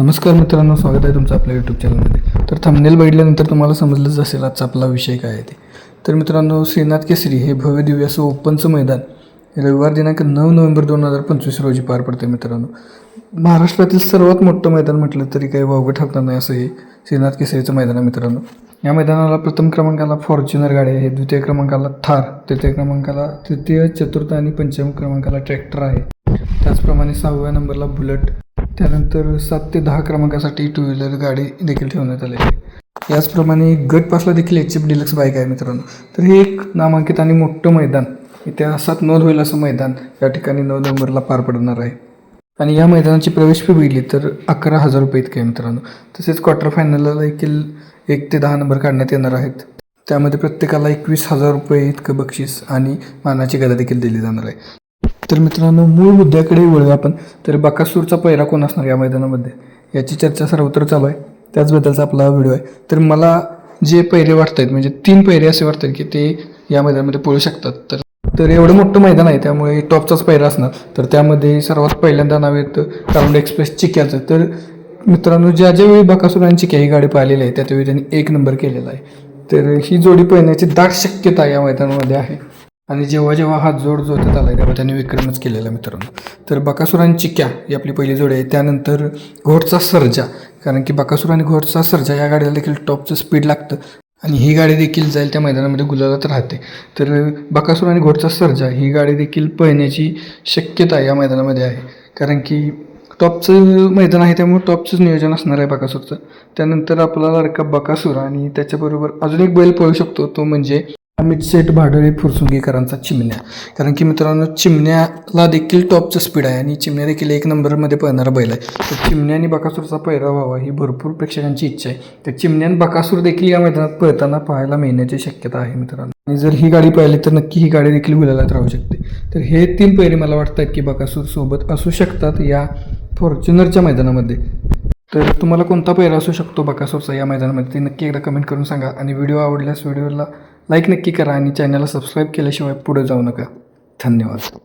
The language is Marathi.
नमस्कार मित्रांनो स्वागत आहे तुमचं आपल्या यूट्यूब चॅनलमध्ये तर थंबनेल बघितल्यानंतर तुम्हाला समजलंच असेल आजचा आपला विषय काय आहे ते. तर मित्रांनो श्रीनाथ केसरी हे भव्य दिव्य असं ओपनचं मैदान रविवार दिनांक नऊ नोव्हेंबर दोन हजार पंचवीस रोजी पार पडते मित्रांनो. महाराष्ट्रातील सर्वात मोठं मैदान म्हटलं तरी काही वावगं ठरणार नाही असं हे श्रीनाथ केसरीचं मैदान आहे मित्रांनो. या मैदानाला प्रथम क्रमांकाला फॉर्च्युनर गाडी आहे द्वितीय क्रमांकाला थार तृतीय क्रमांकाला तृतीय चतुर्थ आणि पंचम क्रमांकाला ट्रॅक्टर आहे. त्याचप्रमाणे सहाव्या नंबरला बुलेट त्यानंतर सात ते दहा क्रमांकासाठी टू व्हीलर गाडी देखील ठेवण्यात आली आहे. याचप्रमाणे गट पासला देखील एच एफ डिलक्स बाईक आहे मित्रांनो. तर हे एक नामांकित आणि मोठं मैदान इतिहासात नोंद होईल असं मैदान या ठिकाणी नऊ नोव्हेंबरला पार पडणार आहे. आणि या मैदानाची प्रवेश फी बघितली तर अकरा हजार रुपये इतके आहे मित्रांनो. तसेच क्वार्टर फायनलला देखील एक ते दहा नंबर काढण्यात येणार आहेत. त्यामध्ये प्रत्येकाला एकवीस हजार रुपये इतकं बक्षीस आणि मानाची गदा देखील दिली जाणार आहे. तर मित्रांनो मूळ मुद्द्याकडे वळूया आपण. तर बकासूरचा पैरा कोण असणार या मैदानामध्ये? याची चर्चा सर्वत्र चालू आहे. त्याचबद्दलचा आपला व्हिडिओ आहे. तर मला जे पैरे वाटत आहेत म्हणजे तीन पैरे असे वाटतात की ते या मैदानामध्ये पळू शकतात. तर तर एवढं मोठं मैदान आहे त्यामुळे टॉपचाच पैरा असणार. तर त्यामध्ये सर्वात पहिल्यांदा नाव येतं कारुंड एक्सप्रेस चिक्याचं. तर मित्रांनो ज्या ज्या वेळी बकासूर आणि चिक्या ही गाडी पाहिलेली आहे त्यावेळी त्यांनी एक नंबर केलेला आहे. तर ही जोडी पळण्याची दाट शक्यता या मैदानामध्ये आहे. आणि जेव्हा जेव्हा हा जोड जोडत आला तेव्हा त्याने विक्रमच केलेला मित्रांनो. तर बकासूर आणि चिक्या ही आपली पहिली जोडी आहे. त्यानंतर घोडचा सर्जा कारण की बकासूर आणि घोडचा सर्जा या गाडीला देखील टॉपचं स्पीड लागतं आणि ही गाडी देखील जाईल त्या मैदानामध्ये गुलालात राहते. तर बकासूर आणि घोडचा सर्जा ही गाडी देखील पळण्याची शक्यता या मैदानामध्ये आहे. कारण की टॉपचं मैदान आहे त्यामुळे टॉपचंच नियोजन असणार आहे बकासूरचं. त्यानंतर आपला लाडका बकासूर आणि त्याच्याबरोबर अजून एक बैल पळू शकतो तो म्हणजे अमित शेठ भाडळे फुरसुंगीकरांचा चिमण्या. कारण की मित्रांनो चिमण्याला देखील टॉपचं स्पीड आहे आणि चिमण्या देखील एक नंबरमध्ये पळणारा बैल आहे. तर चिमण्या आणि बकासूरचा पैरा व्हावा ही भरपूर प्रेक्षकांची इच्छा आहे. तर चिमण्या आणि बकासूर देखील या मैदानात पळताना पाहायला मिळण्याची शक्यता आहे मित्रांनो. आणि जर ही गाडी पाहिली तर नक्की ही गाडी देखील गुलालात राहू शकते. तर हे तीन पैरे मला वाटतात की बकासूर सोबत असू शकतात या फॉर्च्युनरच्या मैदानामध्ये. तर तुम्हाला कोणता पैरा असू शकतो बकासूरचा या मैदानामध्ये ते नक्की एकदा कमेंट करून सांगा. आणि व्हिडिओ आवडल्यास व्हिडिओला लाईक नक्की करा आणि चॅनलला सबस्क्राईब केल्याशिवाय पुढे जाऊ नका. धन्यवाद.